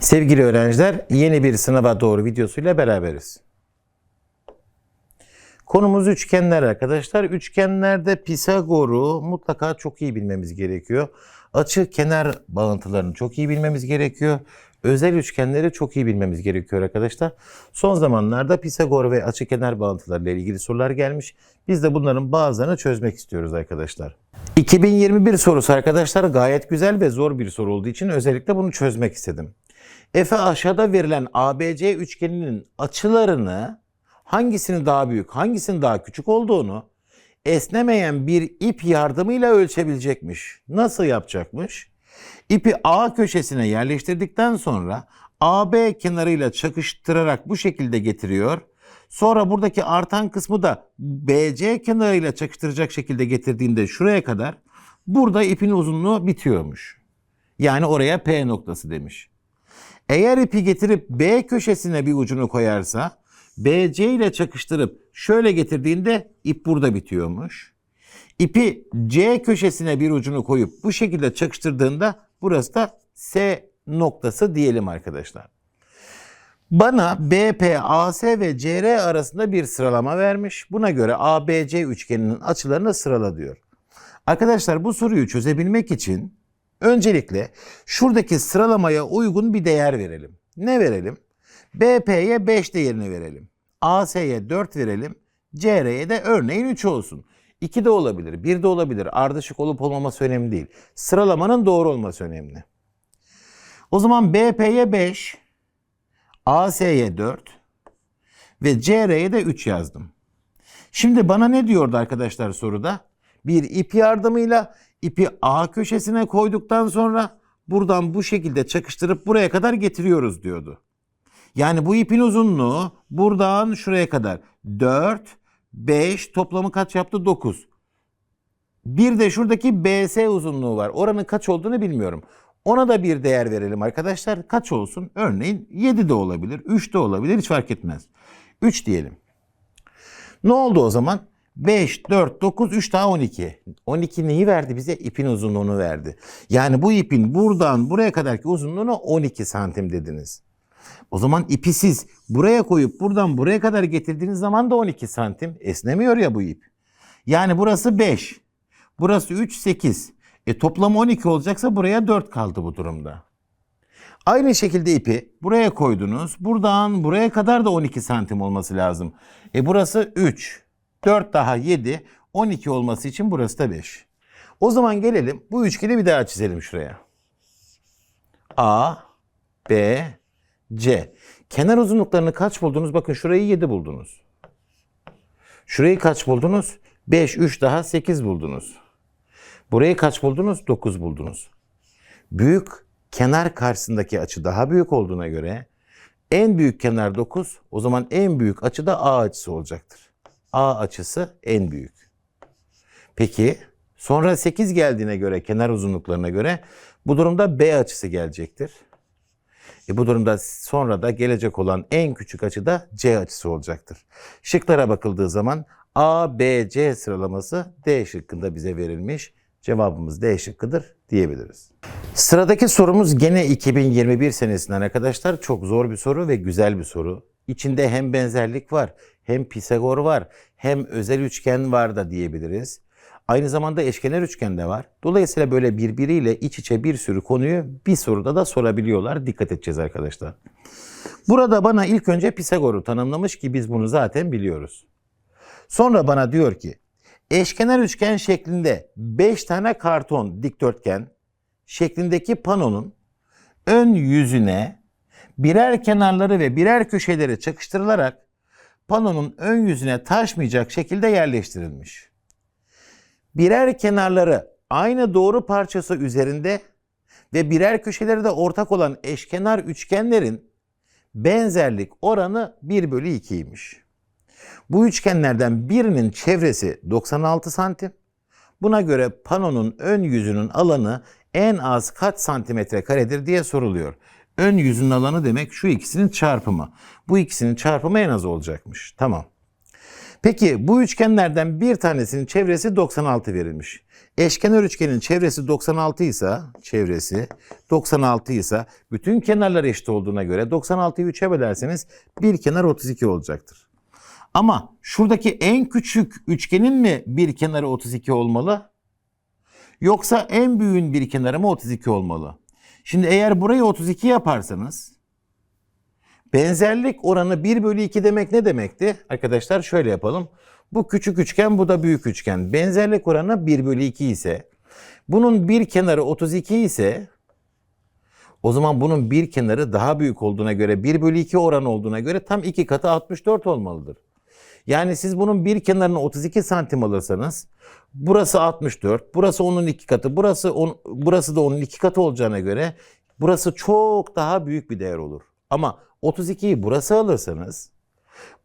Sevgili öğrenciler, yeni bir sınava doğru videosuyla beraberiz. Konumuz üçgenler arkadaşlar. Üçgenlerde Pisagor'u mutlaka çok iyi bilmemiz gerekiyor. Açı kenar bağıntılarını çok iyi bilmemiz gerekiyor. Özel üçgenleri çok iyi bilmemiz gerekiyor arkadaşlar. Son zamanlarda Pisagor ve açı kenar bağıntılarıyla ilgili sorular gelmiş. Biz de bunların bazılarını çözmek istiyoruz arkadaşlar. 2021 sorusu arkadaşlar gayet güzel ve zor bir soru olduğu için özellikle bunu çözmek istedim. Efe aşağıda verilen ABC üçgeninin açılarını hangisinin daha büyük, hangisinin daha küçük olduğunu esnemeyen bir ip yardımıyla ölçebilecekmiş. Nasıl yapacakmış? İpi A köşesine yerleştirdikten sonra AB kenarıyla çakıştırarak bu şekilde getiriyor. Sonra buradaki artan kısmı da BC kenarıyla çakıştıracak şekilde getirdiğinde şuraya kadar burada ipin uzunluğu bitiyormuş. Yani oraya P noktası demiş. Eğer ipi getirip B köşesine bir ucunu koyarsa BC ile çakıştırıp şöyle getirdiğinde ip burada bitiyormuş. İpi C köşesine bir ucunu koyup bu şekilde çakıştırdığında burası da S noktası diyelim arkadaşlar. Bana BP, AC ve CR arasında bir sıralama vermiş. Buna göre ABC üçgeninin açılarını sırala diyor. Arkadaşlar bu soruyu çözebilmek için öncelikle şuradaki sıralamaya uygun bir değer verelim. Ne verelim? BP'ye 5 değerini verelim. AS'ye 4 verelim. CR'ye de örneğin 3 olsun. 2 de olabilir, 1 de olabilir. Ardışık olup olmaması önemli değil. Sıralamanın doğru olması önemli. O zaman BP'ye 5, AS'ye 4 ve CR'ye de 3 yazdım. Şimdi bana ne diyordu arkadaşlar soruda? Bir ip yardımıyla ipi A köşesine koyduktan sonra buradan bu şekilde çakıştırıp buraya kadar getiriyoruz diyordu. Yani bu ipin uzunluğu buradan şuraya kadar 4, 5 toplamı kaç yaptı? 9. Bir de şuradaki BS uzunluğu var. Oranın kaç olduğunu bilmiyorum. Ona da bir değer verelim arkadaşlar. Kaç olsun? Örneğin 7 de olabilir, 3 de olabilir hiç fark etmez. 3 diyelim. Ne oldu o zaman? 5, 4, 9, 3 daha 12. 12 neyi verdi bize? İpin uzunluğunu verdi. Yani bu ipin buradan buraya kadarki uzunluğunu 12 santim dediniz. O zaman ipi siz buraya koyup buradan buraya kadar getirdiğiniz zaman da 12 santim esnemiyor ya bu ip. Yani burası 5. Burası 3, 8. E toplam 12 olacaksa buraya 4 kaldı bu durumda. Aynı şekilde ipi buraya koydunuz. Buradan buraya kadar da 12 santim olması lazım. E burası 3. 4 daha 7. 12 olması için burası da 5. O zaman gelelim bu üçgeni bir daha çizelim şuraya. A, B, C. Kenar uzunluklarını kaç buldunuz? Bakın şurayı 7 buldunuz. Şurayı kaç buldunuz? 5, 3 daha 8 buldunuz. Burayı kaç buldunuz? 9 buldunuz. Büyük kenar karşısındaki açı daha büyük olduğuna göre en büyük kenar 9. O zaman en büyük açı da A açısı olacaktır. A açısı en büyük. Peki sonra 8 geldiğine göre kenar uzunluklarına göre bu durumda B açısı gelecektir. E bu durumda sonra da gelecek olan en küçük açı da C açısı olacaktır. Şıklara bakıldığı zaman A, B, C sıralaması D şıkkında bize verilmiş. Cevabımız D şıkkıdır diyebiliriz. Sıradaki sorumuz gene 2021 senesinden arkadaşlar. Çok zor bir soru ve güzel bir soru. İçinde hem benzerlik var, hem Pisagor var, hem özel üçgen var da diyebiliriz. Aynı zamanda eşkenar üçgen de var. Dolayısıyla böyle birbiriyle iç içe bir sürü konuyu bir soruda da sorabiliyorlar. Dikkat edeceğiz arkadaşlar. Burada bana ilk önce Pisagor'u tanımlamış ki biz bunu zaten biliyoruz. Sonra bana diyor ki eşkenar üçgen şeklinde 5 tane karton dikdörtgen şeklindeki panonun ön yüzüne birer kenarları ve birer köşeleri çakıştırılarak panonun ön yüzüne taşmayacak şekilde yerleştirilmiş. Birer kenarları aynı doğru parçası üzerinde ve birer köşeleri de ortak olan eşkenar üçgenlerin benzerlik oranı 1 bölü 2'ymiş. Bu üçgenlerden birinin çevresi 96 santim. Buna göre panonun ön yüzünün alanı en az kaç santimetre karedir diye soruluyor. Ön yüzün alanı demek şu ikisinin çarpımı. Bu ikisinin çarpımı en az olacakmış. Tamam. Peki bu üçgenlerden bir tanesinin çevresi 96 verilmiş. Eşkenar üçgenin çevresi 96 ise çevresi 96 ise bütün kenarlar eşit olduğuna göre 96'yı 3'e bölerseniz bir kenar 32 olacaktır. Ama şuradaki en küçük üçgenin mi bir kenarı 32 olmalı? Yoksa en büyüğün bir kenarı mı 32 olmalı? Şimdi eğer burayı 32 yaparsanız benzerlik oranı 1 bölü 2 demek ne demekti? Arkadaşlar şöyle yapalım. Bu küçük üçgen bu da büyük üçgen. Benzerlik oranı 1 bölü 2 ise bunun bir kenarı 32 ise o zaman bunun bir kenarı daha büyük olduğuna göre 1 bölü 2 oran olduğuna göre tam iki katı 64 olmalıdır. Yani siz bunun bir kenarını 32 santim alırsanız burası 64, burası onun iki katı, burası on, burası da onun iki katı olacağına göre burası çok daha büyük bir değer olur. Ama 32'yi burası alırsanız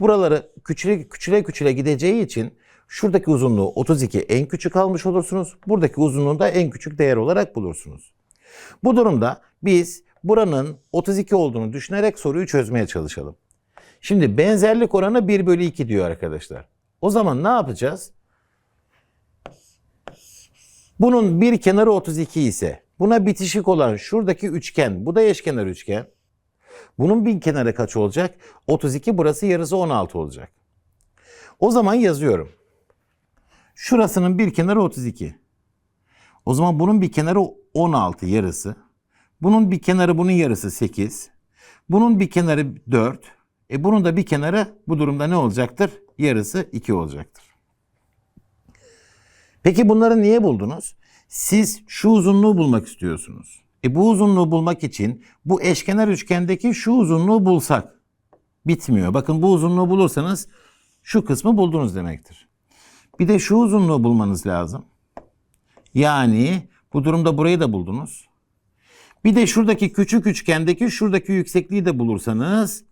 buraları küçüle küçüle küçüle gideceği için şuradaki uzunluğu 32 en küçük almış olursunuz. Buradaki uzunluğu da en küçük değer olarak bulursunuz. Bu durumda biz buranın 32 olduğunu düşünerek soruyu çözmeye çalışalım. Şimdi benzerlik oranı 1 bölü 2 diyor arkadaşlar. O zaman ne yapacağız? Bunun bir kenarı 32 ise buna bitişik olan şuradaki üçgen bu da eşkenar üçgen. Bunun bir kenarı kaç olacak? 32 burası yarısı 16 olacak. O zaman yazıyorum. Şurasının bir kenarı 32. O zaman bunun bir kenarı 16 yarısı. Bunun bir kenarı bunun yarısı 8. Bunun bir kenarı 4. E bunun da bir kenarı bu durumda ne olacaktır? Yarısı 2 olacaktır. Peki bunları niye buldunuz? Siz şu uzunluğu bulmak istiyorsunuz. E bu uzunluğu bulmak için bu eşkenar üçgendeki şu uzunluğu bulsak bitmiyor. Bakın bu uzunluğu bulursanız şu kısmı buldunuz demektir. Bir de şu uzunluğu bulmanız lazım. Yani bu durumda burayı da buldunuz. Bir de şuradaki küçük üçgendeki şuradaki yüksekliği de bulursanız,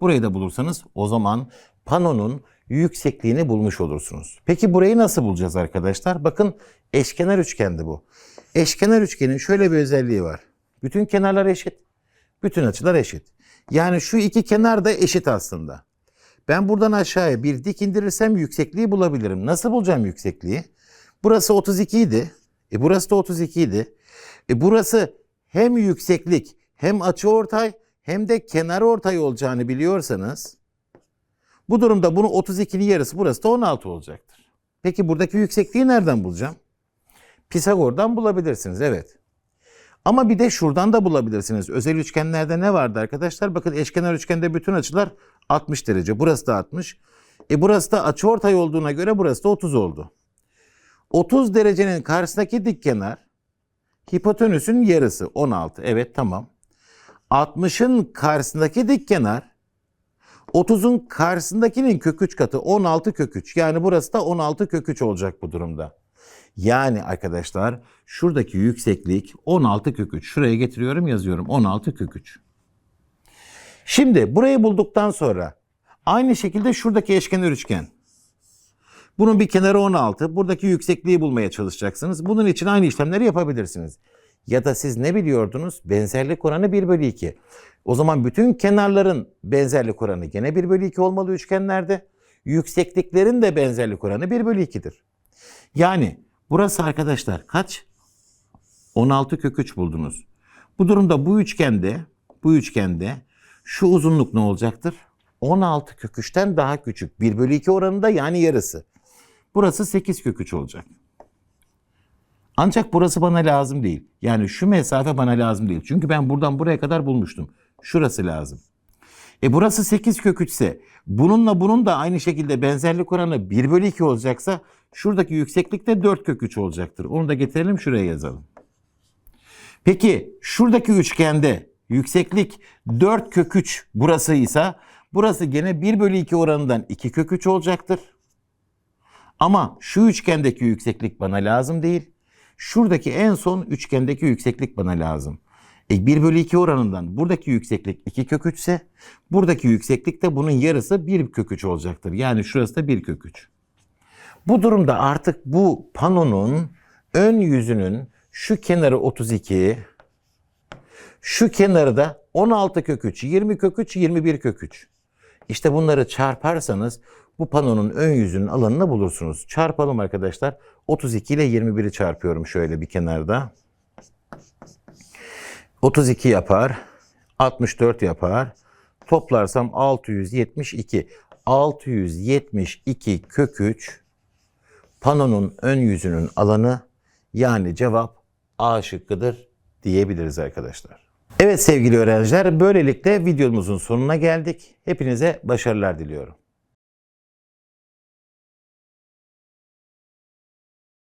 burayı da bulursanız o zaman panonun yüksekliğini bulmuş olursunuz. Peki burayı nasıl bulacağız arkadaşlar? Bakın eşkenar üçgendi bu. Eşkenar üçgenin şöyle bir özelliği var. Bütün kenarlar eşit. Bütün açılar eşit. Yani şu iki kenar da eşit aslında. Ben buradan aşağıya bir dik indirirsem yüksekliği bulabilirim. Nasıl bulacağım yüksekliği? Burası 32 idi. E burası da 32 idi. E burası hem yükseklik hem açı ortay hem de kenar ortay olacağını biliyorsanız bu durumda bunu 32'nin yarısı burası da 16 olacaktır. Peki buradaki yüksekliği nereden bulacağım? Pisagor'dan bulabilirsiniz evet. Ama bir de şuradan da bulabilirsiniz. Özel üçgenlerde ne vardı arkadaşlar? Bakın eşkenar üçgende bütün açılar 60 derece. Burası da 60. E burası da açıortay olduğuna göre burası da 30 oldu. 30 derecenin karşısındaki dik kenar hipotenüsün yarısı 16. Evet tamam. 60'ın karşısındaki dik kenar 30'un karşısındakinin kök 3 katı 16 kök 3. Yani burası da 16 kök 3 olacak bu durumda. Yani arkadaşlar şuradaki yükseklik 16 kök 3. Şuraya getiriyorum yazıyorum 16 kök 3. Şimdi burayı bulduktan sonra aynı şekilde şuradaki eşkenar üçgen. Bunun bir kenarı 16. Buradaki yüksekliği bulmaya çalışacaksınız. Bunun için aynı işlemleri yapabilirsiniz. Ya da siz ne biliyordunuz? Benzerlik oranı 1 bölü 2. O zaman bütün kenarların benzerlik oranı gene 1 bölü 2 olmalı üçgenlerde. Yüksekliklerin de benzerlik oranı 1 bölü 2'dir. Yani burası arkadaşlar kaç? 16 kök 3 buldunuz. Bu durumda bu üçgende, bu üçgende şu uzunluk ne olacaktır? 16 kök 3'ten daha küçük. 1 bölü 2 oranında yani yarısı. Burası 8 kök 3 olacak. Ancak burası bana lazım değil. Yani şu mesafe bana lazım değil. Çünkü ben buradan buraya kadar bulmuştum. Şurası lazım. E burası 8 kök 3 ise bununla bunun da aynı şekilde benzerlik oranı 1 bölü 2 olacaksa şuradaki yükseklik de 4 kök 3 olacaktır. Onu da getirelim şuraya yazalım. Peki şuradaki üçgende yükseklik 4 kök 3 burasıysa burası gene 1 bölü 2 oranından 2 kök 3 olacaktır. Ama şu üçgendeki yükseklik bana lazım değil. Şuradaki en son üçgendeki yükseklik bana lazım. E 1 bölü 2 oranından buradaki yükseklik 2 kök 3 ise buradaki yükseklik de bunun yarısı 1 kök 3 olacaktır. Yani şurası da 1 kök 3. Bu durumda artık bu panonun ön yüzünün şu kenarı 32, şu kenarı da 16 kök 3, 20 kök 3, 21 kök 3. İşte bunları çarparsanız bu panonun ön yüzünün alanını bulursunuz. Çarpalım arkadaşlar. 32 ile 21'i çarpıyorum şöyle bir kenarda. 32 yapar. 64 yapar. Toplarsam 672. 672 kök 3 panonun ön yüzünün alanı yani cevap A şıkkıdır diyebiliriz arkadaşlar. Evet sevgili öğrenciler böylelikle videomuzun sonuna geldik. Hepinize başarılar diliyorum.